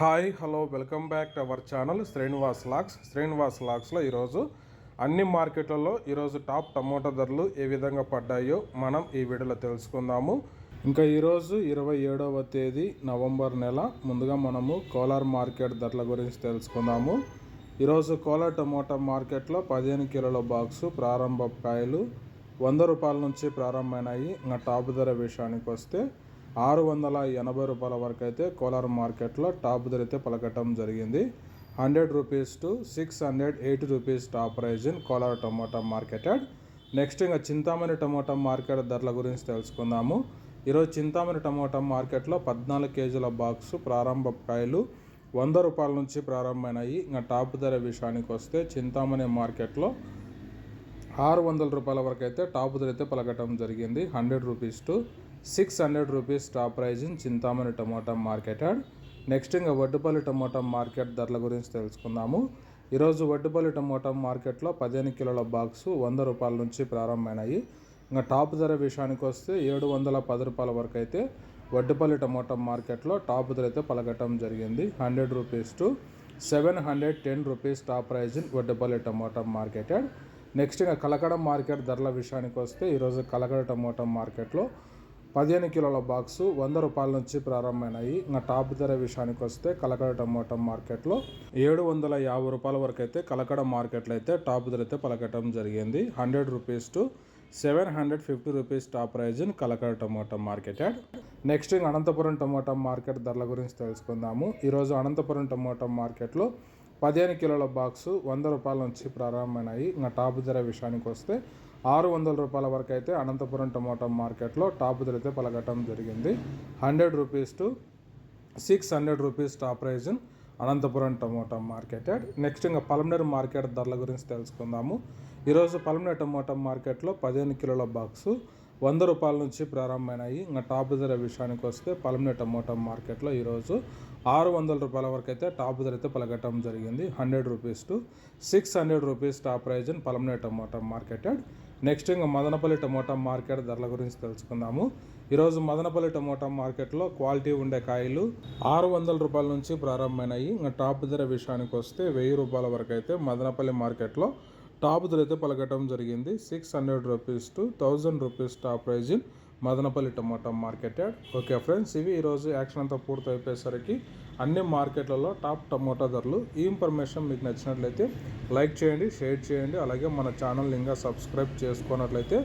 Hi hello welcome back to our channel Srinivas lakhs. Srinivas లాక్స్లో ఈరోజు అన్ని మార్కెట్లలో ఈరోజు టాప్ టమోటా ధరలు ఏ విధంగా పడ్డాయో మనం ఈ వీడియోలో తెలుసుకుందాము. ఇంకా ఈరోజు ఇరవై ఏడవ తేదీ నవంబర్ నెల. ముందుగా మనము కోలార్ మార్కెట్ ధరల గురించి తెలుసుకుందాము. ఈరోజు కోలార్ టమోటా మార్కెట్లో పదిహేను కిలోల బాక్సు ప్రారంభ కాయలు వంద రూపాయల నుంచి ప్రారంభమైనాయి. ఇంకా టాప్ ధర విషయానికి వస్తే ఆరు వందల ఎనభై రూపాయల వరకు అయితే కోలార్ మార్కెట్లో టాప్ ధర అయితే పలకటం జరిగింది. Hundred rupees to six hundred eighty rupees top price in Kolar tomato marketed. Next ఇంకా చింతామణి టమోటా మార్కెట్ ధరల గురించి తెలుసుకుందాము. ఈరోజు చింతామణి టమోటా మార్కెట్లో పద్నాలుగు కేజీల బాక్సు ప్రారంభ కాయలు వంద రూపాయల నుంచి ప్రారంభమైనాయి. ఇంకా టాప్ ధర విషయానికి వస్తే చింతామణి మార్కెట్లో ఆరు వందల రూపాయల వరకు అయితే టాప్ ధర అయితే పలకటం జరిగింది. Hundred rupees to six hundred rupees top price in Chintamani tomato marketed next ఇంకా వడ్డుపల్లి టమోటా మార్కెట్ ధరల గురించి తెలుసుకుందాము. ఈరోజు వడ్డుపల్లి టమోటా మార్కెట్లో పదిహేను కిలోల బాక్సు వంద రూపాయల నుంచి ప్రారంభమైనాయి. ఇంకా టాప్ ధర విషయానికి వస్తే ఏడు వందల పది రూపాయల వరకు అయితే వడ్డుపల్లి టమోటా మార్కెట్లో టాప్ ధర అయితే పలకటం జరిగింది. Hundred rupees to seven hundred ten rupees top price in Vaddupalli tomato yard. Next ఇంకా కలకడ మార్కెట్ ధరల విషయానికి వస్తే ఈరోజు కలకడ టమోటా మార్కెట్లో పదిహేను కిలోల బాక్సు వంద రూపాయల నుంచి ప్రారంభమైనాయి. ఇంకా టాప్ ధర విషయానికి వస్తే కలకడ టమోటా మార్కెట్లో ఏడు వందల యాభై రూపాయల వరకు అయితే కలకడ మార్కెట్లో అయితే టాప్ ధర అయితే పలకటం జరిగింది. Hundred rupees to seven hundred fifty rupees top price in Kalakada tomato market. Next ఇంక అనంతపురం టమోటా మార్కెట్ ధరల గురించి తెలుసుకుందాము. ఈరోజు అనంతపురం టమోటా మార్కెట్లో పదిహేను కిలోల బాక్సు వంద రూపాయల నుంచి ప్రారంభమైనాయి. ఇంకా టాప్ ధర విషయానికి వస్తే ఆరు వందల రూపాయల వరకు అయితే అనంతపురం టమోటా మార్కెట్లో టాప్ ధరైతే పలకటం జరిగింది. Hundred rupees to six hundred rupees top price Anantapuram tomato market next ఇంకా పలమనేరు మార్కెట్ ధరల గురించి తెలుసుకుందాము. ఈరోజు పలమనేరు టమోటా మార్కెట్లో పదిహేను కిలోల బాక్సు వంద రూపాయల నుంచి ప్రారంభమైనాయి. ఇంకా టాప్ ధర విషయానికి వస్తే పలమనే టమోటా మార్కెట్లో ఈరోజు ఆరు వందల రూపాయల వరకు అయితే టాప్ ధర అయితే పలకటం జరిగింది. Hundred rupees to six hundred rupees top price in Palamaner tomato marketed. Next ఇంకా మదనపల్లి టమోటా మార్కెట్ ధరల గురించి తెలుసుకుందాము. ఈరోజు మదనపల్లి టమోటా మార్కెట్లో క్వాలిటీ ఉండే కాయలు ఆరు వందల రూపాయల నుంచి ప్రారంభమైనాయి. ఇంకా టాప్ ధర విషయానికి వస్తే వెయ్యి రూపాయల వరకు అయితే మదనపల్లి మార్కెట్లో టాప్ ధర అయితే పలకటం జరిగింది. Six hundred rupees to thousand rupees top price in Madanapalle tomato market okay friends ఇవి ఈరోజు యాక్షన్ అంతా పూర్తి అయిపోయేసరికి అన్ని మార్కెట్లలో టాప్ టమోటా ధరలు. ఈ ఇన్ఫర్మేషన్ మీకు నచ్చినట్లయితే లైక్ చేయండి షేర్ చేయండి. అలాగే మన ఛానల్ ఇంకా సబ్స్క్రైబ్ చేసుకున్నట్లయితే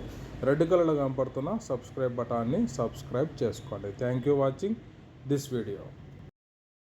రెడ్ కలర్లో కనపడుతున్న సబ్స్క్రైబ్ బటాన్ని సబ్స్క్రైబ్ చేసుకోండి. Thank you watching this video.